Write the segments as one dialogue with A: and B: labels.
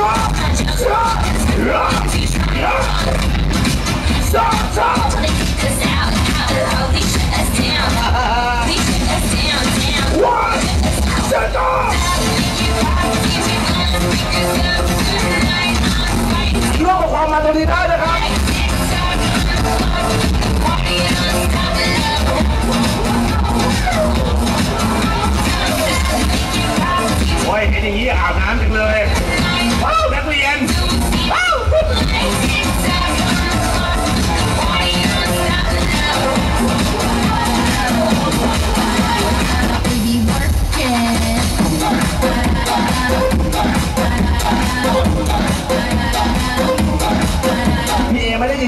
A: ร่วมกับความมันนี้ได้นะครับโอ้ยเห็นอย่างนี้อาบน้ำจังเลย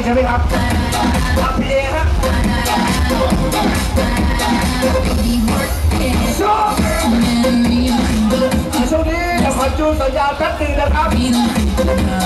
A: พี่ครับครับพี่เอฮะช่วงช่วงนี้เดี๋ยวขอจูนสัญญาณแป๊บหนึงนะครั
B: บ